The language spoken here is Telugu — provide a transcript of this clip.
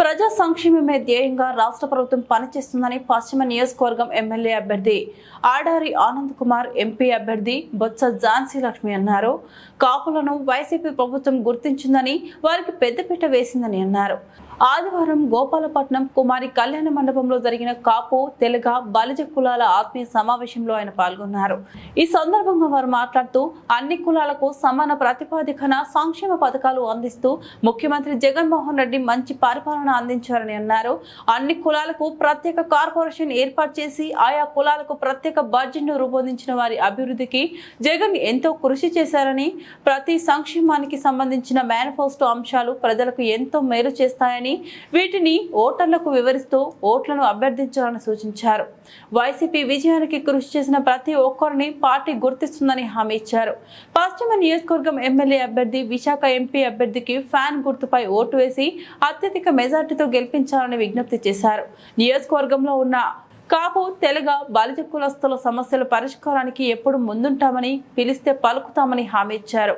ప్రజా సంక్షేమమే ధ్యేయంగా రాష్ట్ర ప్రభుత్వం పనిచేస్తుందని పశ్చిమ నియోజకవర్గం ఎమ్మెల్యే అభ్యర్థి ఆడారి ఆనంద్ కుమార్ ఎంపీ అభ్యర్థి బొత్స ఝాన్సీ లక్ష్మి అన్నారు. కాపులను వైసీపీ ప్రభుత్వం గుర్తించిందని వారికి పెద్దపీట వేసిందని అన్నారు. ఆదివారం గోపాలపట్నం కుమారి కళ్యాణ మండపంలో జరిగిన కాపు తెలుగ బలిజ కులాల ఆత్మీయ సమావేశంలో ఆయన పాల్గొన్నారు. ఈ సందర్భంగా వారు మాట్లాడుతూ అన్ని కులాలకు సమాన ప్రతిపాదికన సంక్షేమ పథకాలు అందిస్తూ ముఖ్యమంత్రి జగన్మోహన్ రెడ్డి మంచి పరిపాలన అందించారని అన్నారు. అన్ని కులాలకు ప్రత్యేక కార్పొరేషన్ ఏర్పాటు చేసి ఆయా కులాలకు ప్రత్యేక బడ్జెట్ను రూపొందించిన వారి అభివృద్ధికి జగన్ ఎంతో కృషి చేశారని ప్రతి సంక్షేమానికి సంబంధించిన మేనిఫెస్టో అంశాలు ప్రజలకు ఎంతో మేలు చేస్తాయని వీటిని ఓటర్లకు వివరిస్తూ ఓట్లను అభ్యర్థించాలని సూచించారు. వైసీపీ విజయానికి కృషి చేసిన ప్రతి ఒక్కరిని పార్టీ గుర్తిస్తుందని హామీ ఇచ్చారు. పశ్చిమ నియోజకవర్గం ఎమ్మెల్యే అభ్యర్థి విశాఖ ఎంపీ అభ్యర్థికి ఫ్యాన్ గుర్తుపై ఓటు వేసి అత్యధిక మెజార్టీతో గెలిపించాలని విజ్ఞప్తి చేశారు. నియోజకవర్గంలో ఉన్న కాపు తెలుగ బాలిజ కులస్తుల సమస్యల పరిష్కారానికి ఎప్పుడు ముందుంటామని పిలిస్తే పలుకుతామని హామీ ఇచ్చారు.